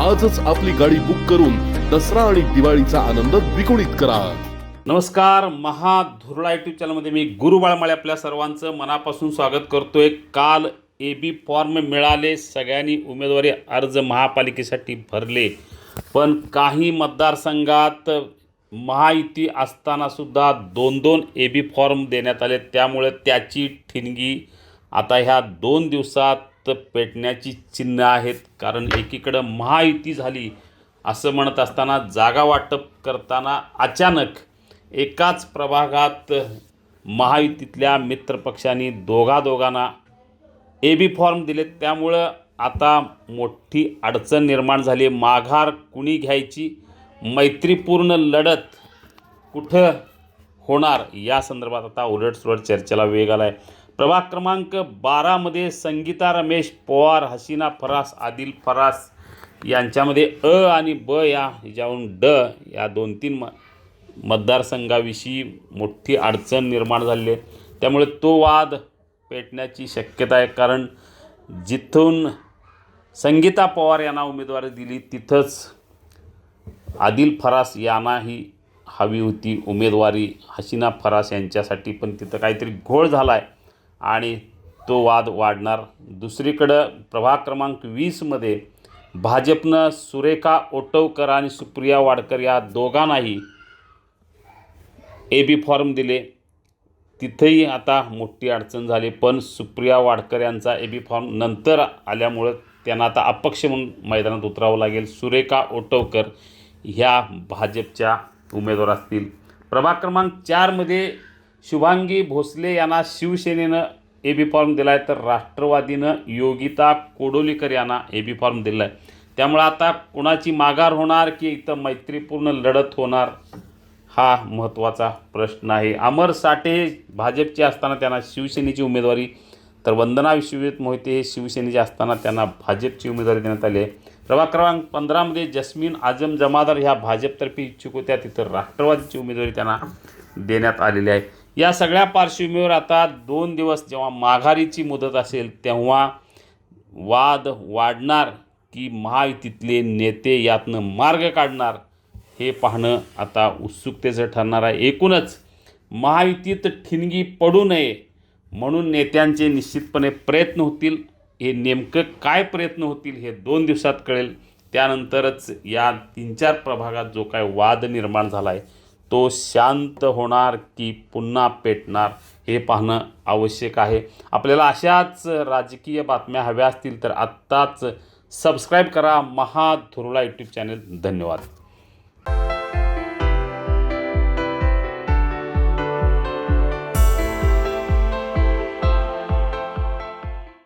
आजच आपली गाडी बुक करून दसरा आणि दिवाळीचा आनंद द्विगुणित करा. नमस्कार महाधुरळा युट्यूब चॅनलमध्ये मी गुरु बाळमाळे आपल्या सर्वांचं मनापासून स्वागत करतोय. काल ए बी फॉर्म मिळाले सगळ्यांनी उमेदवारी अर्ज महापालिकेसाठी भरले. पण काही मतदारसंघात महायुती असतानासुद्धा दोन दोन ए बी फॉर्म देण्यात आले. त्यामुळे त्याची ठिणगी आता ह्या दोन दिवसात पेटण्याची चिन्ह आहेत कारण एकीकडं महायुती झाली असं म्हणत असताना जागा वाटप करताना अचानक एकाच प्रभागात महायुतीतल्या मित्रपक्षांनी दोघा दोघांना ए बी फॉर्म दिलेत. त्यामुळं आता मोठी अडचण निर्माण झाली. माघार कुणी घ्यायची? मैत्रीपूर्ण लढत कुठं होणार? या संदर्भात आता उलटसुलट चर्चेला वेग आला आहे प्रभाग क्रमांक बारामध्ये संगीता रमेश पवार हसीना फरास आदिल फरास यांच्यामध्ये अ आणि ब या ह्याच्यावरून ड या दोन तीन म मतदारसंघाविषयी मोठी अडचण निर्माण झालेली आहे. त्यामुळे तो वाद पेटण्याची शक्यता आहे कारण जिथून संगीता पवार यांना उमेदवारी दिली तिथंच आदिल फरास यांनाही हवी होती उमेदवारी. हसीना फरास यांच्यासाठी पण तिथं काहीतरी घोळ झाला आहे आणि तो वाद वाढणार. दुसरीकडं प्रभाग क्रमांक वीसमध्ये भाजपनं सुरेखा ओटवकर आणि सुप्रिया वाडकर या दोघांनाही ए बी फॉर्म दिले. तिथंही आता मोठी अडचण झाली. पण सुप्रिया वाडकर यांचा ए बी फॉर्म नंतर आल्यामुळं त्यांना आता अपक्ष म्हणून मैदानात उतरावं लागेल. सुरेखा ओटवकर ह्या भाजपच्या उमेदवार असतील. प्रभाग क्रमांक चारमध्ये शुभांगी भोसले यांना शिवसेनेनं ए बी फॉर्म दिला आहे तर राष्ट्रवादीनं योगिता कोडोलीकर यांना ए बी फॉर्म दिला आहे त्यामुळं आता कोणाची माघार होणार की इथं मैत्रीपूर्ण लढत होणार हा महत्त्वाचा प्रश्न आहे. अमर साठे हे भाजपचे असताना त्यांना शिवसेनेची उमेदवारी तर वंदना विश्वजित मोहिते हे शिवसेनेचे असताना त्यांना भाजपची उमेदवारी देण्यात आली आहे. प्रभाग क्रमांक पंधरामध्ये जस्मीन आजम जमादार ह्या भाजपतर्फे इच्छुक होत्या तिथं राष्ट्रवादीची उमेदवारी त्यांना देण्यात आलेली आहे. या सगळ्या पार्श्वभूमीवर आता दोन दिवस जेव्हा माघारीची मुदत असेल तेव्हा वाद वाढणार की महायुतीतले नेते यातनं मार्ग काढणार हे पाहणं आता उत्सुकतेचं ठरणार आहे. एकूणच महायुतीत ठिणगी पडू नये म्हणून नेत्यांचे निश्चितपणे प्रयत्न होतील. हे नेमकं काय प्रयत्न होतील हे दोन दिवसात कळेल. त्यानंतरच या तीन चार प्रभागात जो काय वाद निर्माण झाला आहे तो शांत होणार की पुन्हा पेटणार हे पाहणं आवश्यक आहे. आपल्याला अशाच राजकीय बातम्या हव्या असतील तर आत्ताच सबस्क्राईब करा. महाधुरुळा यूट्यूब चॅनल धन्यवाद.